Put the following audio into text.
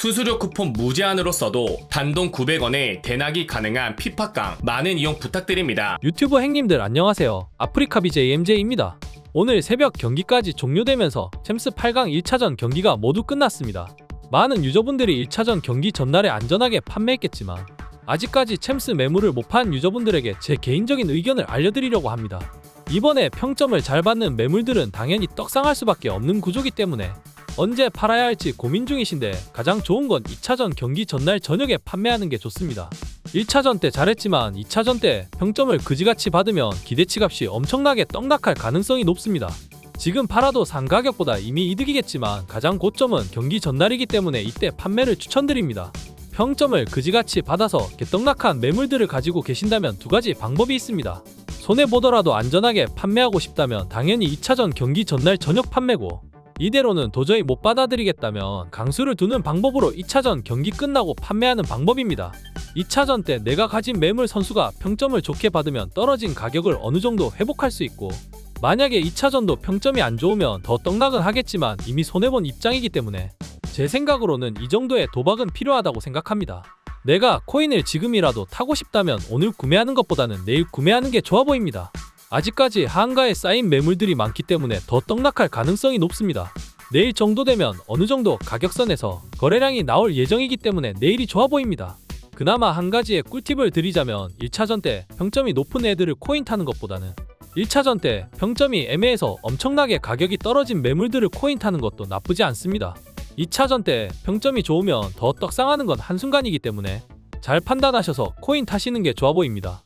수수료 쿠폰 무제한으로 써도 단돈 900원에 대낙이 가능한 피파깡 많은 이용 부탁드립니다. 유튜브 행님들 안녕하세요. 아프리카 BJ MJ입니다. 오늘 새벽 경기까지 종료되면서 챔스 8강 1차전 경기가 모두 끝났습니다. 많은 유저분들이 1차전 경기 전날에 안전하게 판매했겠지만 아직까지 챔스 매물을 못 판 유저분들에게 제 개인적인 의견을 알려드리려고 합니다. 이번에 평점을 잘 받는 매물들은 당연히 떡상할 수밖에 없는 구조기 때문에 언제 팔아야 할지 고민 중이신데 가장 좋은 건 2차전 경기 전날 저녁에 판매하는 게 좋습니다. 1차전 때 잘했지만 2차전 때 평점을 그지같이 받으면 기대치 값이 엄청나게 떡락할 가능성이 높습니다. 지금 팔아도 산 가격보다 이미 이득이겠지만 가장 고점은 경기 전날이기 때문에 이때 판매를 추천드립니다. 평점을 그지같이 받아서 개떡락한 매물들을 가지고 계신다면 두 가지 방법이 있습니다. 손해보더라도 안전하게 판매하고 싶다면 당연히 2차전 경기 전날 저녁 판매고 이대로는 도저히 못 받아들이겠다면 강수를 두는 방법으로 2차전 경기 끝나고 판매하는 방법입니다. 2차전 때 내가 가진 매물 선수가 평점을 좋게 받으면 떨어진 가격을 어느 정도 회복할 수 있고 만약에 2차전도 평점이 안 좋으면 더 떡락은 하겠지만 이미 손해본 입장이기 때문에 제 생각으로는 이 정도의 도박은 필요하다고 생각합니다. 내가 코인을 지금이라도 타고 싶다면 오늘 구매하는 것보다는 내일 구매하는 게 좋아 보입니다. 아직까지 한가에 쌓인 매물들이 많기 때문에 더 떡락할 가능성이 높습니다. 내일 정도 되면 어느 정도 가격선에서 거래량이 나올 예정이기 때문에 내일이 좋아 보입니다. 그나마 한 가지의 꿀팁을 드리자면 1차전 때 평점이 높은 애들을 코인 타는 것보다는 1차전 때 평점이 애매해서 엄청나게 가격이 떨어진 매물들을 코인 타는 것도 나쁘지 않습니다. 2차전 때 평점이 좋으면 더 떡상하는 건 한순간이기 때문에 잘 판단하셔서 코인 타시는 게 좋아 보입니다.